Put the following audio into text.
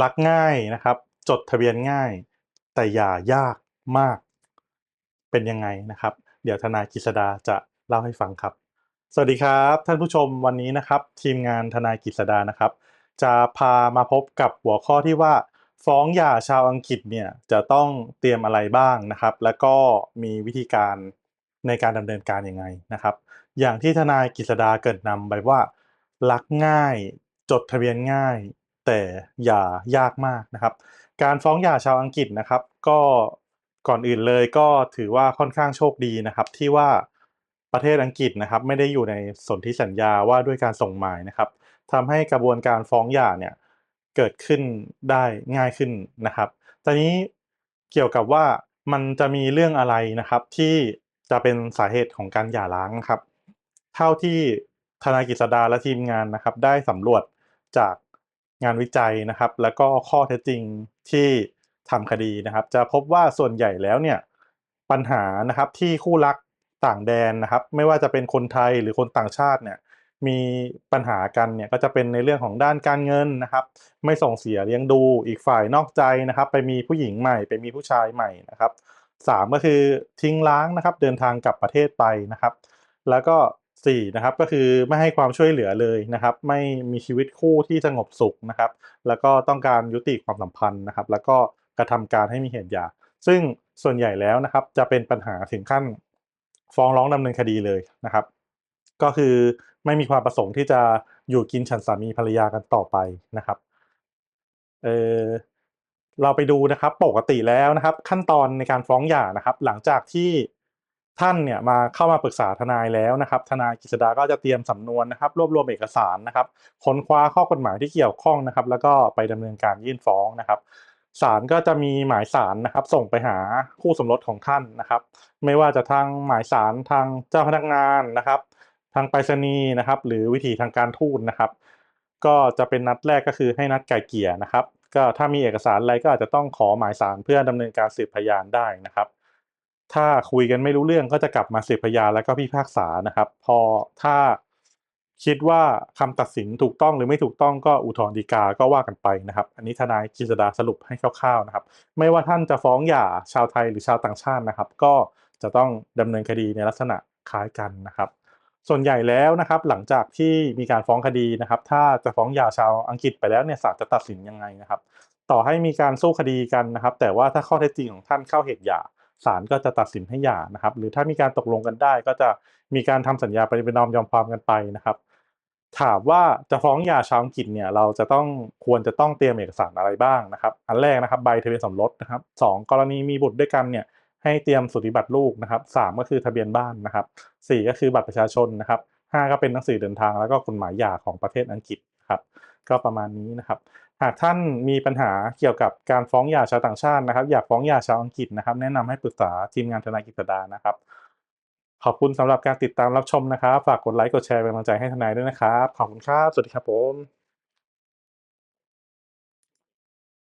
รักง่ายนะครับ จดทะเบียนง่าย แต่อย่ายากมากเป็นยังไงนะครับ เดี๋ยวทนายกฤษดาจะเล่าให้ฟังครับ สวัสดีครับท่านผู้ชมวันนี้นะครับ ทีมงานทนายกฤษดานะครับ จะพามาพบกับหัวข้อที่ว่า ฟ้องหย่าชาวอังกฤษเนี่ยจะต้องเตรียมอะไรบ้างนะครับ แล้วก็มีวิธีการในการดำเนินการยังไงนะครับ อย่างที่ทนายกฤษดาเกิดนำไปว่ารักง่าย จดทะเบียนง่าย แต่อย่ายากมากนะครับ การฟ้องหย่าชาวอังกฤษนะครับ ก็ก่อนอื่นเลยก็ถือว่าค่อนข้างโชคดีนะครับ ที่ว่าประเทศอังกฤษนะครับ ไม่ได้อยู่ในสนธิสัญญาว่าด้วยการส่งหมายนะครับทำให้กระบวนการฟ้องหย่าเนี่ยเกิดขึ้นได้ง่ายขึ้นนะครับ ตอนนี้เกี่ยวกับว่ามันจะมีเรื่องอะไรนะครับ ที่จะเป็นสาเหตุของการหย่าร้างครับ เท่าที่ทนายกฤษดาและทีมงานนะครับ ได้สำรวจจาก งานวิจัยนะครับ แล้วก็ข้อเท็จจริงที่ทำคดีนะครับ จะพบว่าส่วนใหญ่แล้วเนี่ยปัญหานะครับที่คู่รักต่างแดนนะครับ ไม่ว่าจะเป็นคนไทยหรือคนต่างชาติเนี่ยมีปัญหากันเนี่ยก็จะเป็นในเรื่องของด้านการเงินนะครับ ไม่ส่งเสียเลี้ยงดูอีกฝ่ายนอกใจนะครับ ไปมีผู้หญิงใหม่ไปมีผู้ชายใหม่นะครับสามก็คือทิ้งล้างนะครับ เดินทางกลับประเทศไปนะครับ แล้วก็ สี่นะครับก็คือไม่ให้ความช่วยเหลือเลยนะครับ ไม่มีชีวิตคู่ที่สงบสุขนะครับ แล้วก็ต้องการยุติความสัมพันธ์นะครับ แล้วก็กระทำการให้มีเหตุหย่าซึ่งส่วนใหญ่แล้วนะครับจะเป็นปัญหาถึงขั้นฟ้องร้องดำเนินคดีเลยนะครับ ก็คือไม่มีความประสงค์ที่จะอยู่กินฉันสามีภรรยากันต่อไปนะครับเออเราไปดูนะครับปกติแล้วนะครับ ขั้นตอนในการฟ้องหย่านะครับ หลังจากที่ ท่านเนี่ยมาเข้ามาปรึกษาทนายแล้วนะครับ ทนายกฤษดาก็จะเตรียมสำนวนนะครับ รวบรวมเอกสารนะครับค้นคว้าข้อกฎหมายที่เกี่ยวข้องนะครับ แล้วก็ไปดำเนินการยื่นฟ้องนะครับศาลก็จะมีหมายสารนะครับ ส่งไปหาคู่สมรสของท่านนะครับ ไม่ว่าจะทางหมายสารทางเจ้าพนักงานนะครับ ทางไปรษณีย์นะครับ หรือวิธีทางการทูตนะครับ ก็จะเป็นนัดแรกก็คือให้นัดไกลเกลี่ยนะครับ ก็ถ้ามีเอกสารอะไรก็อาจจะต้องขอหมายสารเพื่อดำเนินการสืบพยานได้นะครับ ถ้าคุยกันไม่รู้เรื่องก็จะกลับมาสืบพยานแล้วก็พิพากษานะครับ พอถ้าคิดว่าคำตัดสินถูกต้องหรือไม่ถูกต้องก็อุทธรณ์ฎีกาก็ว่ากันไปนะครับ อันนี้ทนายกฤษดาสรุปให้คร่าวๆนะครับ ไม่ว่าท่านจะฟ้องหย่าชาวไทยหรือชาวต่างชาตินะครับ ก็จะต้องดำเนินคดีในลักษณะคล้ายกันนะครับ ส่วนใหญ่แล้วนะครับ หลังจากที่มีการฟ้องคดีนะครับ ถ้าจะฟ้องหย่าชาวอังกฤษไปแล้วเนี่ยศาลจะตัดสินยังไงนะครับ ต่อให้มีการสู้คดีกันนะครับ แต่ว่าถ้าข้อเท็จจริงของท่านเข้าเหตุหย่า ศาลก็จะตัดสินให้หย่านะครับ หรือถ้ามีการตกลงกันได้ ก็จะมีการทำสัญญาปฏิบัตินอมยอมความกันไปนะครับ ถามว่าจะฟ้องหย่าชาวอังกฤษเนี่ยเราจะต้องควรจะต้องเตรียมเอกสารอะไรบ้างนะครับ อันแรกนะครับใบทะเบียนสมรสนะครับสองกรณีมีบุตรด้วยกันเนี่ยให้เตรียมสุติบัตรลูกนะครับสามก็คือทะเบียนบ้านนะครับสี่ก็คือบัตรประชาชนนะครับห้าก็เป็นหนังสือเดินทางแล้วก็กฎหมายหย่าของประเทศอังกฤษ ครับ ก็ประมาณนี้นะครับ หากท่านมีปัญหาเกี่ยวกับการฟ้องหย่าชาวต่างชาตินะครับ อยากฟ้องหย่าชาวอังกฤษนะครับ แนะนำให้ปรึกษาทีมงานทนายกิตดานะครับ ขอบคุณสำหรับการติดตามรับชมนะครับ ฝากกดไลค์กดแชร์เป็นกำลังใจให้ทนายด้วยนะครับ ขอบคุณครับ สวัสดีครับผม